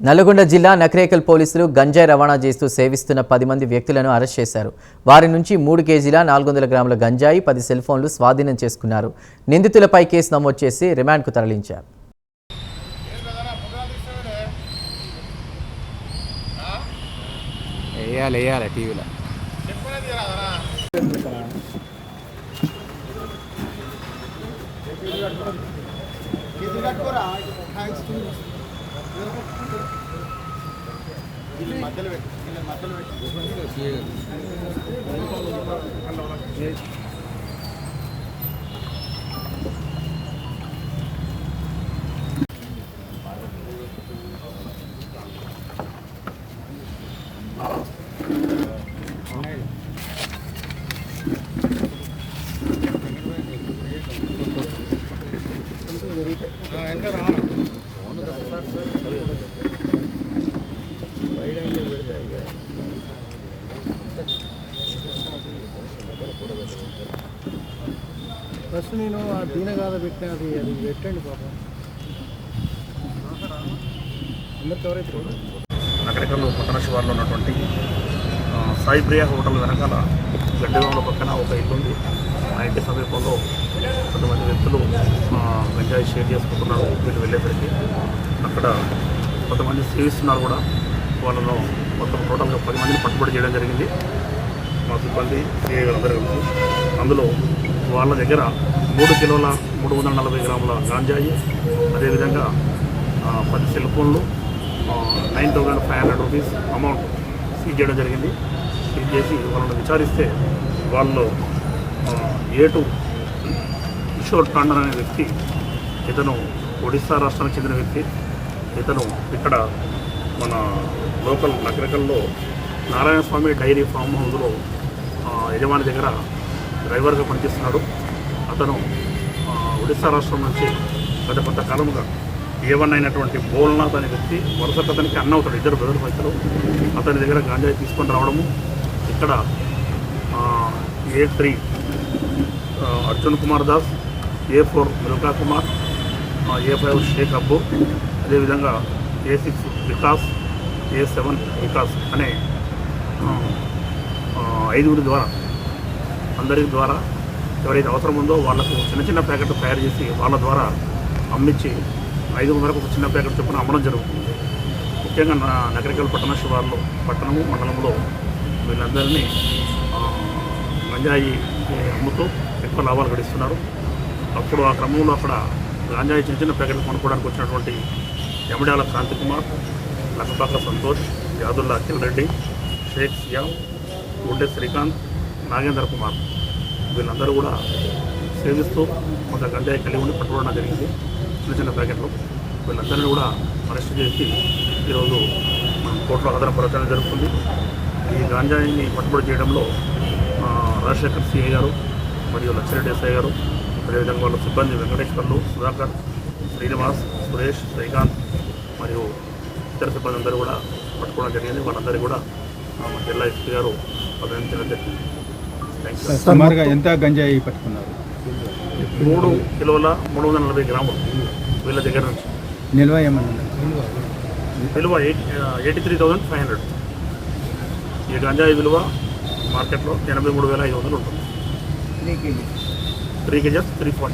నల్గొండ జిల్లా నకరేకల్ పోలీసులు గంజాయి రవాణా చేస్తూ సేవిస్తున్న పది మంది వ్యక్తులను అరెస్ట్ చేశారు. వారి నుంచి మూడు కేజీల నాలుగు వందల గ్రాముల గంజాయి పది సెల్ ఫోన్లు స్వాధీనం చేసుకున్నారు. నిందితులపై కేసు నమోదు చేసి రిమాండ్కు తరలించారు. వేయాలి వేయాలి టీవీలో. ಇಲ್ಲಿ ಮಧ್ಯದಲ್ಲಿ Thank you. ఫస్ట్ నేను ఆ దీనగాథ పెట్టిన అది అది పెట్టండి పాపం. అందరికి ఎవరైతే నగరికల్లో పట్టణ శివార్లో ఉన్నటువంటి సాయిప్రియ సాయి హోటల్ వెనకాల గడ్డగంలో పక్కన ఒక ఇల్లు ఉంది. ఆ ఇంటి సమీపంలో కొంతమంది వ్యక్తులు ఎంజాయ్ షేర్ చేసుకుంటున్నారు వీళ్ళు వెళ్ళేసరికి. అక్కడ కొంతమంది సేవిస్తున్నారు కూడా. వాళ్ళను మొత్తం టోటల్గా పది మందిని పట్టుబడి చేయడం జరిగింది. మా సిబ్బంది అందరూ కలిసి అందులో వాళ్ళ దగ్గర మూడు కిలోల మూడు వందల నలభై గ్రాముల గాంజాయి అదేవిధంగా పది సెల్ ఫోన్లు nine thousand five hundred rupees amount seize చేయడం జరిగింది. సీజ్ చేసి వాళ్ళని విచారిస్తే వాళ్ళు ఏటు కిషోర్ టాండన్ అనే వ్యక్తి ఇతను ఒడిస్సా రాష్ట్రానికి చెందిన వ్యక్తి ఇతను ఇక్కడ మన లోకల్ నగరికల్లో నారాయణ స్వామి డైరీ ఫామ్ హౌస్లో యజమాని దగ్గర డ్రైవర్గా పనిచేస్తున్నాడు. అతను ఒడిస్సా రాష్ట్రం నుంచి గత కొంతకాలముగా ఏవన్ అయినటువంటి బోల్నాథ్ అనే వ్యక్తి వరుసకు అతనికి అన్న అవుతాడు. ఇద్దరు బ్రదర్ మధ్యలో అతని దగ్గర గాంజాయి తీసుకొని రావడము ఇక్కడ A three Arjun Kumar Das A four Milka Kumar A five Sheikh Abbu అదేవిధంగా A six Vikas A seven Vikas అనే ఐదుగురి ద్వారా అందరి ద్వారా ఎవరైతే అవసరం ఉందో వాళ్ళకు చిన్న చిన్న ప్యాకెట్లు తయారు చేసి వాళ్ళ ద్వారా అమ్మించి ఐదు వందలకు ఒక చిన్న ప్యాకెట్ చొప్పున అమ్మడం జరుగుతుంది. ముఖ్యంగా నా నగరికల్ పట్టణ శివార్లో పట్టణము మండలంలో వీళ్ళందరినీ గంజాయి అమ్ముతూ ఎక్కువ లాభాలు గడిస్తున్నారు. అప్పుడు ఆ క్రమంలో అక్కడ గాంజాయి చిన్న చిన్న ప్యాకెట్లు కొనుక్కోవడానికి వచ్చినటువంటి యమడాల క్రాంతి కుమార్ లక్కపాక సంతోష్ యాదుల్లా అఖిల్ రెడ్డి షేక్ సియామ్ గుండె శ్రీకాంత్ నాగేంద్ర కుమార్. వీళ్ళందరూ కూడా సేవిస్తూ కొంత గంజాయి కలిగి ఉండి పట్టుకోవడం జరిగింది. చిన్న చిన్న ప్యాకెట్లు. వీళ్ళందరినీ కూడా అరెస్ట్ చేసి ఈరోజు మనం కోర్టులో ఆధారపరచడం జరుగుతుంది. ఈ గాంజాయిని పట్టుబడి చేయడంలో రాజశేఖర్ సిఐ గారు మరియు లక్ష్మరెడ్డి ఎస్ఐ గారు అదేవిధంగా వాళ్ళ సిబ్బంది వెంకటేశ్వర్లు సుధాకర్ శ్రీనివాస్ సురేష్ శ్రీకాంత్ మరియు ఇతర సిబ్బంది అందరూ కూడా పట్టుకోవడం జరిగింది. వాళ్ళందరూ కూడా ఆ, మన జిల్లా ఎస్పీ గారు అభినందించడం జరిగింది సుమారుగా ఎంత గంజాయి పట్టుకున్నారు? మూడు కిలోల మూడు వందల నలభై గ్రాములు వీళ్ళ దగ్గర నుంచి. నిల్వ ఏమన్నా విలువ eight eighty three thousand five hundred. ఈ గంజాయి విలువ మార్కెట్లో ఎనభై మూడు వేల ఐదు వందలు ఉంటుంది. Three kgs three forty.